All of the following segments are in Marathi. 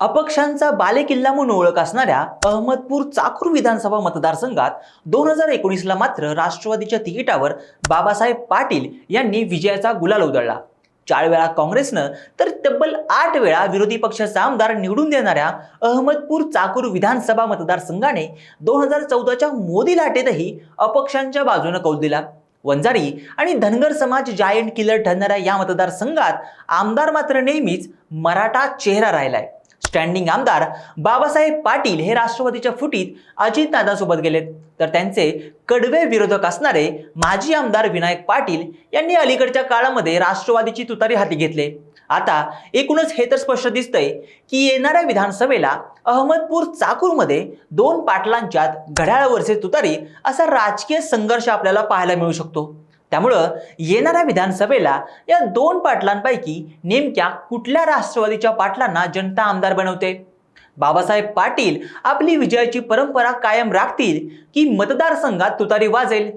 अपक्षांचा बालेकिल्ला म्हणून ओळख असणाऱ्या अहमदपूर चाकूर विधानसभा मतदारसंघात दोन हजार एकोणीसला मात्र राष्ट्रवादीच्या तिकिटावर बाबासाहेब पाटील यांनी विजयाचा गुलाल उधळला. चार वेळा काँग्रेसनं तर तब्बल आठ वेळा विरोधी पक्षाचा आमदार निवडून देणाऱ्या अहमदपूर चाकूर विधानसभा मतदारसंघाने दोन हजार चौदाच्या मोदी लाटेतही अपक्षांच्या बाजूने कौल दिला. वंजारी आणि धनगर समाज जायंट किलर ठरणाऱ्या या मतदारसंघात आमदार मात्र नेहमीच मराठा चेहरा राहिलाय. स्टँडिंग आमदार बाबासाहेब पाटील हे राष्ट्रवादीच्या फुटीत अजितदादासोबत गेलेत. तर त्यांचे कडवे विरोधक असणारे माजी आमदार विनायक पाटील यांनी अलीकडच्या काळामध्ये राष्ट्रवादीची तुतारी हाती घेतले. आता एकूणच हे तर स्पष्ट दिसतंय की येणाऱ्या विधानसभेला अहमदपूर चाकूरमध्ये दोन पाटलांच्यात घड्याळवरचे तुतारी असा राजकीय संघर्ष आपल्याला पाहायला मिळू शकतो. त्यामुळं येणाऱ्या विधानसभेला या दोन पाटलांपैकी नेमक्या कुठल्या राष्ट्रवादीच्या पाटलांना जनता आमदार बनवते? बाबासाहेब पाटील आपली विजयाची परंपरा कायम राखतील की मतदारसंघात तुतारी वाजेल?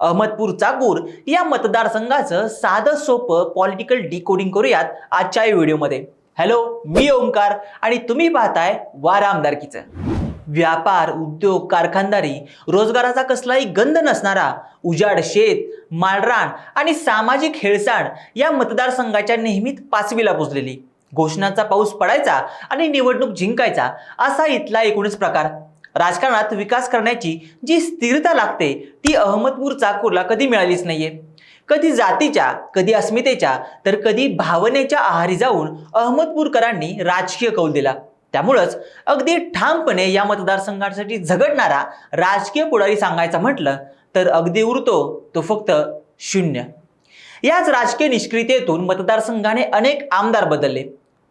अहमदपूर चाकूर या मतदारसंघाचं साधं सोपं पॉलिटिकल डिकोडिंग करूयात आजच्या या व्हिडिओमध्ये. हॅलो मी ओंकार आणि तुम्ही पाहताय वारा आमदारकीचं. व्यापार उद्योग कारखानदारी रोजगाराचा कसलाही गंध नसणारा उजाड शेत माळरान आणि सामाजिक हेळसाण या मतदारसंघाच्या नेहमीच पाचवीला पुजलेली घोषणांचा पाऊस पडायचा आणि निवडणूक जिंकायचा असा इथला एकूणच प्रकार. राजकारणात विकास करण्याची जी स्थिरता लागते ती अहमदपूर चाकूरला कधी मिळालीच नाहीये. कधी जातीच्या कधी अस्मितेच्या तर कधी भावनेच्या आहारी जाऊन अहमदपूरकरांनी राजकीय कौल दिला. त्यामुळंच अगदी ठामपणे या मतदारसंघासाठी झगडणारा राजकीय पुढारी सांगायचा म्हटलं तर अगदी उरतो तो फक्त शून्य. याच राजकीय निष्क्रियतेतून मतदारसंघाने अनेक आमदार बदलले.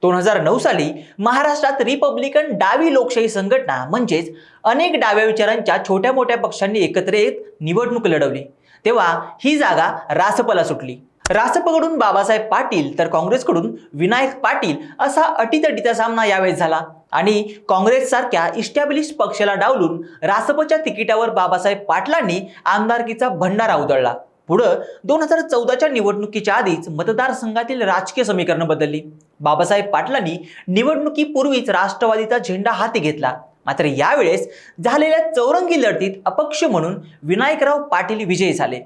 दोन हजार नऊ साली महाराष्ट्रात रिपब्लिकन डावी लोकशाही संघटना म्हणजेच अनेक डाव्या विचारांच्या छोट्या मोठ्या पक्षांनी एकत्र येत निवडणूक लढवली. तेव्हा ही जागा रासपला सुटली. रासपकडून बाबासाहेब पाटील तर काँग्रेसकडून विनायक पाटील असा अटीतटीचा सामना यावेळेस झाला. आणि काँग्रेस सारख्या इस्टॅब्लिश पक्षाला डावलून रासपच्या तिकिटावर बाबासाहेब पाटलांनी आमदारकीचा भंडारा उधळला. पुढं दोन हजार चौदाच्या निवडणुकीच्या आधीच मतदारसंघातील राजकीय समीकरणं बदलली. बाबासाहेब पाटलांनी निवडणुकीपूर्वीच राष्ट्रवादीचा झेंडा हाती घेतला. मात्र यावेळेस झालेल्या चौरंगी लढतीत अपक्ष म्हणून विनायकराव पाटील विजयी झाले.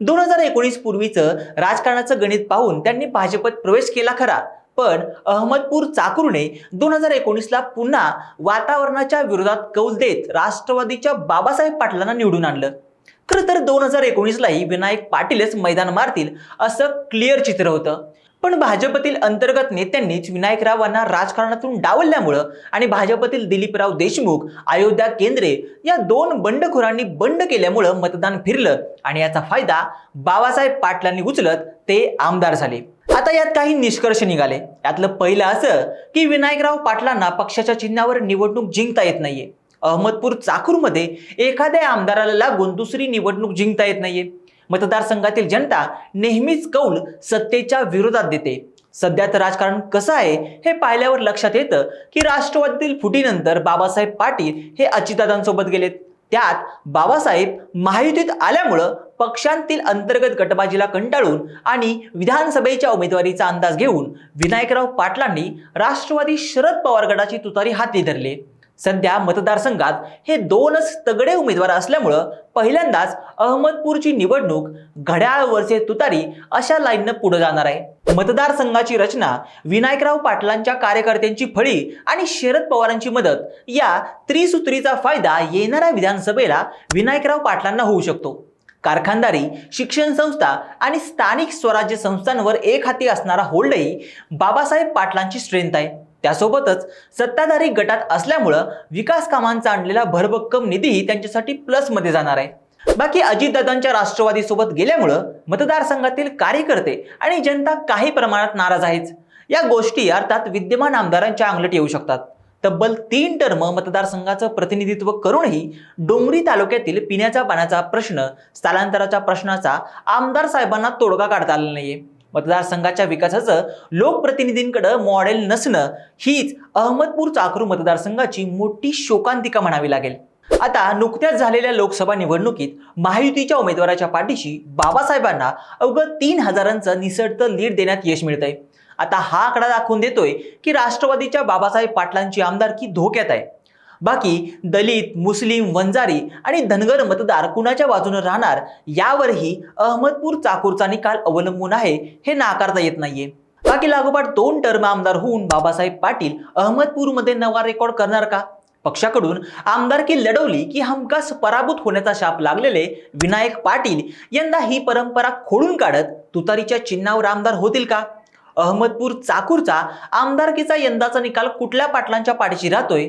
दोन हजार एकोणीस पूर्वीचं राजकारणाचं गणित पाहून त्यांनी भाजपत प्रवेश केला खरा. पण अहमदपूर चाकूरने दोन हजार एकोणीसला पुन्हा वातावरणाच्या विरोधात कौल देत राष्ट्रवादीच्या बाबासाहेब पाटलांना निवडून आणलं. खरं तर दोन हजार एकोणीसलाही विनायक पाटीलच मैदान मारतील असं क्लिअर चित्र होतं. पण भाजपतील अंतर्गत नेत्यांनीच विनायकरावांना राजकारणातून डावलल्यामुळं आणि भाजपतील दिलीपराव देशमुख अयोध्या केंद्रे या दोन बंडखोरांनी बंड केल्यामुळं मतदान फिरलं आणि याचा फायदा बाबासाहेब पाटलांनी उचलत ते आमदार झाले. आता यात काही निष्कर्ष निघाले. यातलं पहिलं असं की विनायकराव पाटलांना पक्षाच्या चिन्हावर निवडणूक जिंकता येत नाहीये. अहमदपूर चाकूरमध्ये एखाद्या आमदाराला लागून दुसरी निवडणूक जिंकता येत नाहीये. मतदारसंघातील जनता नेहमीच कौल सत्तेच्या विरोधात देते. सध्याचं राजकारण कसं आहे हे पाहिल्यावर लक्षात येतं की राष्ट्रवादीतील फुटीनंतर बाबासाहेब पाटील हे अजितदादांसोबत गेलेत. त्यात बाबासाहेब महायुतीत आल्यामुळं पक्षांतील अंतर्गत गटबाजीला कंटाळून आणि विधानसभेच्या उमेदवारीचा अंदाज घेऊन विनायकराव पाटलांनी राष्ट्रवादी शरद पवार गटाची तुतारी हाती धरली. सध्या मतदारसंघात हे दोनच तगडे उमेदवार असल्यामुळं पहिल्यांदाच अहमदपूरची निवडणूक घड्याळवरचे तुतारी अशा लाईननं पुढे जाणार आहे. मतदारसंघाची रचना विनायकराव पाटलांच्या कार्यकर्त्यांची फळी आणि शरद पवारांची मदत या त्रिसूत्रीचा फायदा येणाऱ्या विधानसभेला विनायकराव पाटलांना होऊ शकतो. कारखानदारी शिक्षण संस्था आणि स्थानिक स्वराज्य संस्थांवर एक हाती असणारा होल्डही बाबासाहेब पाटलांची स्ट्रेंथ आहे. त्यासोबतच सत्ताधारी गटात असल्यामुळं विकास कामांचा आणलेला भरभक्कम निधीही त्यांच्यासाठी प्लसमध्ये जाणार आहे. बाकी अजितदादांच्या राष्ट्रवादीसोबत गेल्यामुळं मतदारसंघातील कार्यकर्ते आणि जनता काही प्रमाणात नाराज आहेच या गोष्टी अर्थात विद्यमान आमदारांच्या अंगलट येऊ शकतात. तब्बल तीन टर्म मतदारसंघाचं प्रतिनिधित्व करूनही डोंगरी तालुक्यातील पिण्याच्या पाण्याचा प्रश्न स्थलांतराच्या प्रश्नाचा आमदार साहेबांना तोडगा काढता आला नाहीये. मतदारसंघाच्या विकासाचं लोकप्रतिनिधींकडं मॉडेल नसणं हीच अहमदपूर चाकरू मतदारसंघाची मोठी शोकांतिका म्हणावी लागेल. आता नुकत्याच झालेल्या लोकसभा निवडणुकीत महायुतीच्या उमेदवाराच्या पाठीशी बाबासाहेबांना अवघं तीन हजारांचं निसटतं लीड देण्यात यश मिळतंय. आता हा आकडा दाखवून देतोय की राष्ट्रवादीच्या बाबासाहेब पाटलांची आमदारकी धोक्यात आहे. बाकी दलित मुस्लिम वंजारी आणि धनगर मतदार कुणाच्या बाजूने राहणार यावरही अहमदपूर चाकूरचा निकाल अवलंबून आहे हे नाकारता येत नाहीये. बाकी लागोपाठ दोन टर्म आमदार होऊन बाबासाहेब पाटील अहमदपूरमध्ये नवा रेकॉर्ड करणार का? पक्षाकडून आमदारकी लढवली की हमखास पराभूत होण्याचा शाप लागलेले विनायक पाटील यंदा ही परंपरा खोडून काढत तुतारीच्या चिन्हावर आमदार होतील का? अहमदपूर चाकूरचा आमदारकीचा यंदाचा निकाल कुठल्या पाटलांच्या पाठीशी राहतोय?